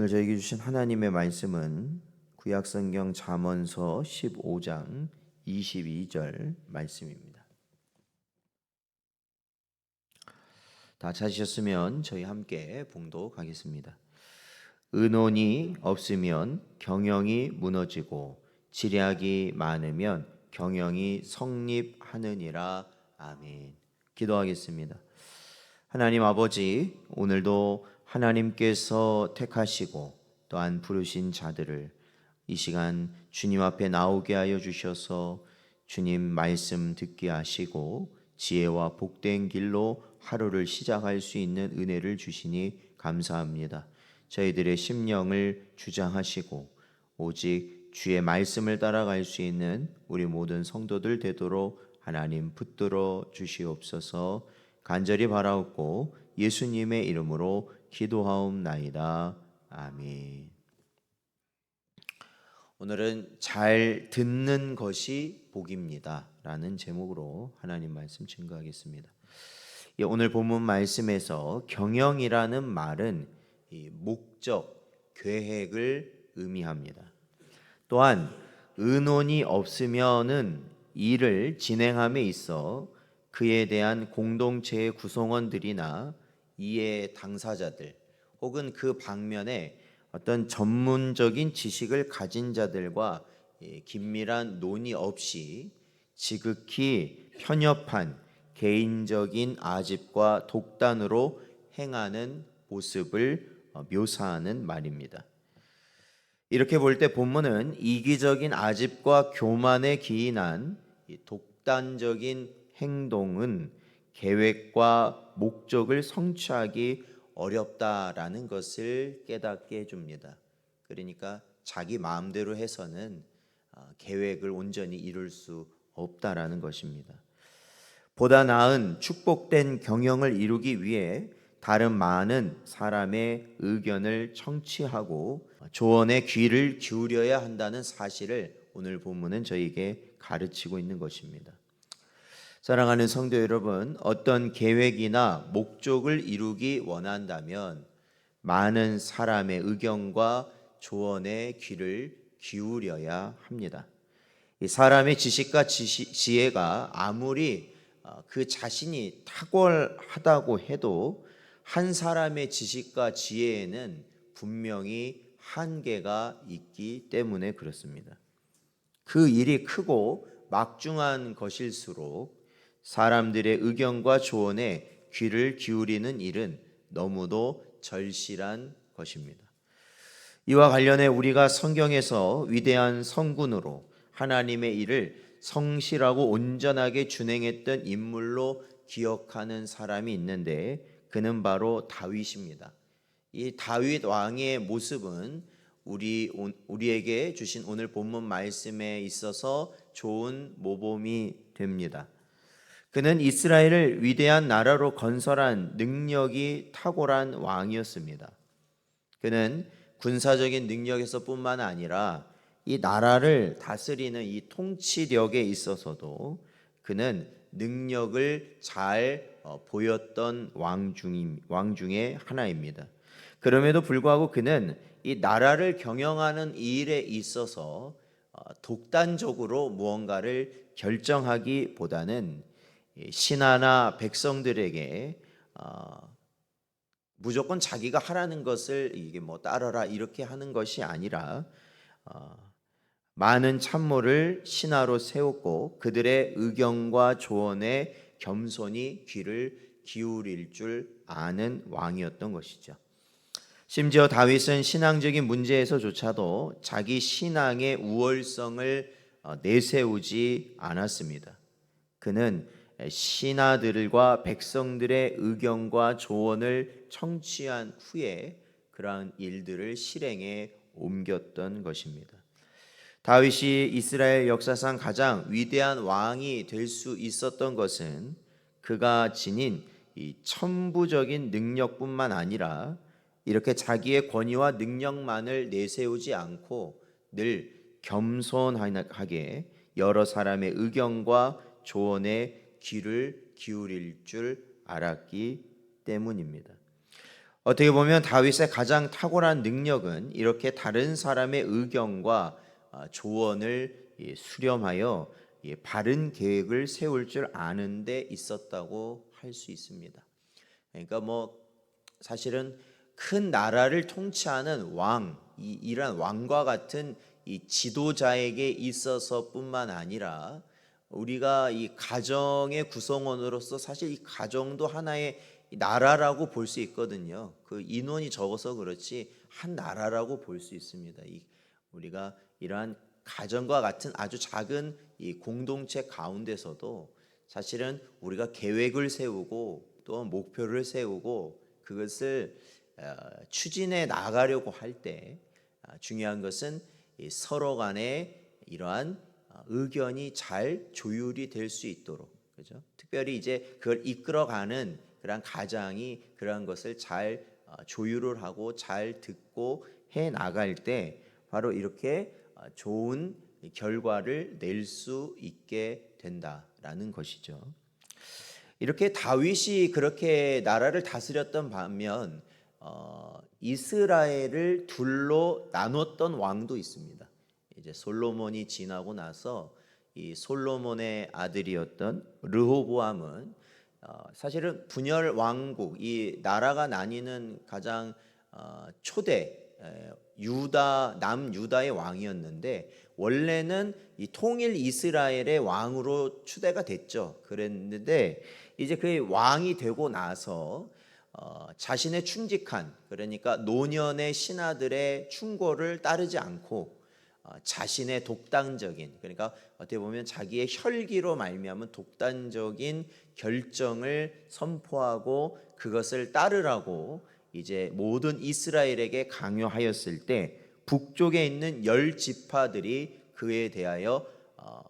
오늘 저에게 주신 하나님의 말씀은 구약성경 잠언서 15장 22절 말씀입니다. 다 찾으셨으면 저희 함께 봉독하겠습니다. 은혼이 없으면 경영이 무너지고 지략이 많으면 경영이 성립하느니라. 아멘. 기도하겠습니다. 하나님 아버지, 오늘도 하나님께서 택하시고 또한 부르신 자들을 이 시간 주님 앞에 나오게 하여 주셔서 주님 말씀 듣게 하시고 지혜와 복된 길로 하루를 시작할 수 있는 은혜를 주시니 감사합니다. 저희들의 심령을 주장하시고 오직 주의 말씀을 따라갈 수 있는 우리 모든 성도들 되도록 하나님 붙들어 주시옵소서 간절히 바라옵고 예수님의 이름으로 기도하옵나이다. 아멘. 오늘은 잘 듣는 것이 복입니다 라는 제목으로 하나님 말씀 증거하겠습니다. 예, 오늘 본문 말씀에서 경영이라는 말은 목적, 계획을 의미합니다. 또한 의논이 없으면은 일을 진행함에 있어 그에 대한 공동체의 구성원들이나 이해 당사자들 혹은 그 방면에 어떤 전문적인 지식을 가진 자들과 긴밀한 논의 없이 지극히 편협한 개인적인 아집과 독단으로 행하는 모습을 어, 묘사하는 말입니다. 이렇게 볼 때 본문은 이기적인 아집과 교만에 기인한 독단적인 행동은 계획과 목적을 성취하기 어렵다라는 것을 깨닫게 해줍니다. 그러니까 자기 마음대로 해서는 어, 계획을 온전히 이룰 수 없다라는 것입니다. 보다 나은 축복된 경영을 이루기 위해 다른 많은 사람의 의견을 청취하고 조언의 귀를 기울여야 한다는 사실을 오늘 본문은 저에게 가르치고 있는 것입니다. 사랑하는 성도 여러분, 어떤 계획이나 목적을 이루기 원한다면 많은 사람의 의견과 조언의 귀를 기울여야 합니다. 사람의 지식과 지혜가 아무리 어, 그 자신이 탁월하다고 해도 한 사람의 지식과 지혜에는 분명히 한계가 있기 때문에 그렇습니다. 그 일이 크고 막중한 것일수록 사람들의 의견과 조언에 귀를 기울이는 일은 너무도 절실한 것입니다. 이와 관련해 우리가 성경에서 위대한 성군으로 하나님의 일을 성실하고 온전하게 준행했던 인물로 기억하는 사람이 있는데 그는 바로 다윗입니다. 이 다윗 왕의 모습은 우리 우리에게 주신 오늘 본문 말씀에 있어서 좋은 모범이 됩니다. 그는 이스라엘을 위대한 나라로 건설한 능력이 탁월한 왕이었습니다. 그는 군사적인 능력에서뿐만 아니라 이 나라를 다스리는 이 통치력에 있어서도 그는 능력을 잘 어, 보였던 왕 중임 왕 중에 하나입니다. 그럼에도 불구하고 그는 이 나라를 경영하는 일에 있어서 어, 독단적으로 무언가를 결정하기보다는 신하나 백성들에게 어, 무조건 자기가 하라는 것을 이게 뭐 따라라 이렇게 하는 것이 아니라 어, 많은 참모를 신하로 세웠고 그들의 의견과 조언에 겸손히 귀를 기울일 줄 아는 왕이었던 것이죠. 심지어 다윗은 신앙적인 문제에서조차도 자기 신앙의 우월성을 어, 내세우지 않았습니다. 그는 신하들과 백성들의 의견과 조언을 청취한 후에 그러한 일들을 실행에 옮겼던 것입니다. 다윗이 이스라엘 역사상 가장 위대한 왕이 될 수 있었던 것은 그가 지닌 이 천부적인 능력뿐만 아니라 이렇게 자기의 권위와 능력만을 내세우지 않고 늘 겸손하게 여러 사람의 의견과 조언에 귀를 기울일 줄 알았기 때문입니다. 어떻게 보면 다윗의 가장 탁월한 능력은 이렇게 다른 사람의 의견과 아, 조언을 예, 수렴하여 예, 바른 계획을 세울 줄 아는 데 있었다고 할 수 있습니다. 그러니까 뭐 사실은 큰 나라를 통치하는 왕, 이, 이런 왕과 같은 이 지도자에게 있어서뿐만 아니라 우리가 이 가정의 구성원으로서 사실 이 가정도 하나의 나라라고 볼 수 있거든요. 그 인원이 적어서 그렇지 한 나라라고 볼 수 있습니다. 이 우리가 이러한 가정과 같은 아주 작은 이 공동체 가운데서도 사실은 우리가 계획을 세우고 또 목표를 세우고 그것을 어, 추진해 나가려고 할때 아, 중요한 것은 이 서로 간에 이러한 어, 의견이 잘 조율이 될 수 있도록 그죠? 특별히 이제 그걸 이끌어가는 그런 가장이 그러한 것을 잘 어, 조율을 하고 잘 듣고 해 나갈 때 바로 이렇게 어, 좋은 결과를 낼 수 있게 된다라는 것이죠. 이렇게 다윗이 그렇게 나라를 다스렸던 반면 어, 이스라엘을 둘로 나눴던 왕도 있습니다. 이제 솔로몬이 지나고 나서 이 솔로몬의 아들이었던 르호보암은 어, 사실은 분열 왕국 이 나라가 나뉘는 가장 어, 초대 에, 유다 남 유다의 왕이었는데 원래는 이 통일 이스라엘의 왕으로 추대가 됐죠. 그랬는데 이제 그 왕이 되고 나서 어, 자신의 충직한 그러니까 노년의 신하들의 충고를 따르지 않고 어, 자신의 독단적인 그러니까 어떻게 보면 자기의 혈기로 말미암은 독단적인 결정을 선포하고 그것을 따르라고 이제 모든 이스라엘에게 강요하였을 때 북쪽에 있는 열 지파들이 그에 대하여 어,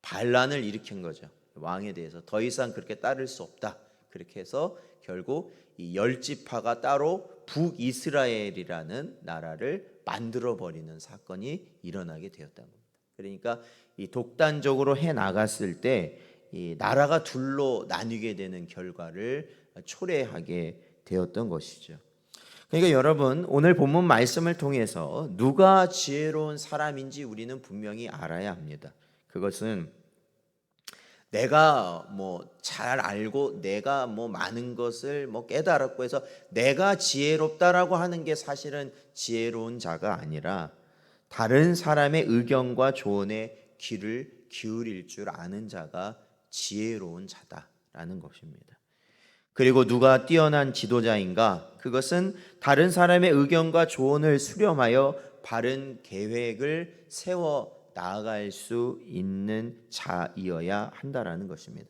반란을 일으킨 거죠. 왕에 대해서 더 이상 그렇게 따를 수 없다. 그렇게 해서 결국 이 열 지파가 따로 북이스라엘이라는 나라를 만들어 버리는 사건이 일어나게 되었다는 겁니다. 그러니까 이 독단적으로 해 나갔을 때 이 나라가 둘로 나뉘게 되는 결과를 초래하게 되었던 것이죠. 그러니까 여러분 오늘 본문 말씀을 통해서 누가 지혜로운 사람인지 우리는 분명히 알아야 합니다. 그것은 내가 뭐 잘 알고 내가 뭐 많은 것을 뭐 깨달았고 해서 내가 지혜롭다라고 하는 게 사실은 지혜로운 자가 아니라 다른 사람의 의견과 조언에 귀를 기울일 줄 아는 자가 지혜로운 자다라는 것입니다. 그리고 누가 뛰어난 지도자인가? 그것은 다른 사람의 의견과 조언을 수렴하여 바른 계획을 세워 나아갈 수 있는 자이어야 한다라는 것입니다.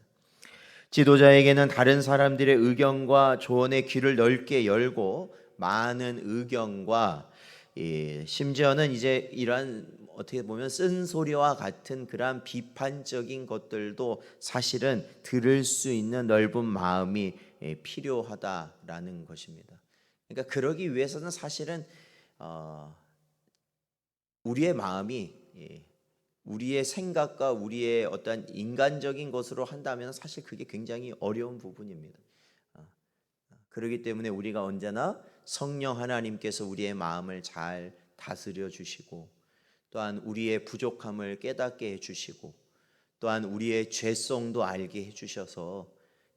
지도자에게는 다른 사람들의 의견과 조언의 귀를 넓게 열고 많은 의견과 예, 심지어는 이제 이러한 어떻게 보면 쓴소리와 같은 그러한 비판적인 것들도 사실은 들을 수 있는 넓은 마음이 예, 필요하다라는 것입니다. 그러니까 그러기 위해서는 사실은 어, 우리의 마음이 예, 우리의 생각과 우리의 어떤 인간적인 것으로 한다면 사실 그게 굉장히 어려운 부분입니다. 어, 그렇기 때문에 우리가 언제나 성령 하나님께서 우리의 마음을 잘 다스려 주시고 또한 우리의 부족함을 깨닫게 해 주시고 또한 우리의 죄성도 알게 해 주셔서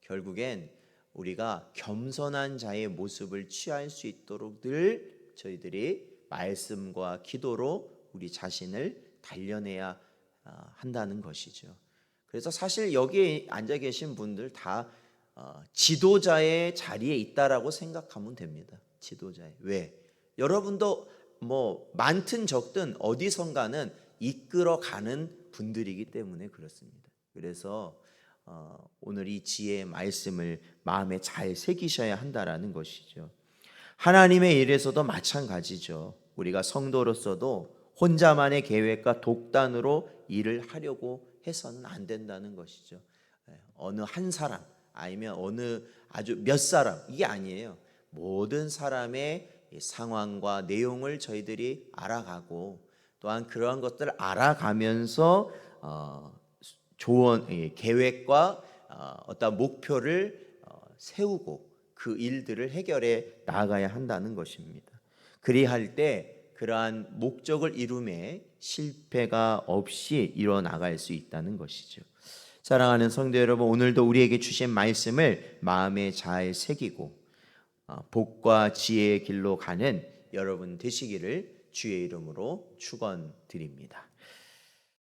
결국엔 우리가 겸손한 자의 모습을 취할 수 있도록 늘 저희들이 말씀과 기도로 우리 자신을 단련해야 아, 한다는 것이죠. 그래서 사실 여기에 앉아 계신 분들 다 어, 지도자의 자리에 있다라고 생각하면 됩니다. 지도자의 왜? 여러분도 뭐 많든 적든 어디선가는 이끌어가는 분들이기 때문에 그렇습니다. 그래서 어, 오늘 이 지혜의 말씀을 마음에 잘 새기셔야 한다라는 것이죠. 하나님의 일에서도 마찬가지죠. 우리가 성도로서도 혼자만의 계획과 독단으로 일을 하려고 해서는 안 된다는 것이죠. 예, 어느 한 사람 아니면 어느 아주 몇 사람 이게 아니에요. 모든 사람의 상황과 내용을 저희들이 알아가고 또한 그러한 것들을 알아가면서 어, 조언 계획과 어, 어떤 목표를 어, 세우고 그 일들을 해결해 나아가야 한다는 것입니다. 그리할 때 그러한 목적을 이룸에 실패가 없이 이뤄 나갈 수 있다는 것이죠. 사랑하는 성도 여러분, 오늘도 우리에게 주신 말씀을 마음에 잘 새기고 어, 복과 지혜의 길로 가는 여러분 되시기를 주의 이름으로 축원드립니다.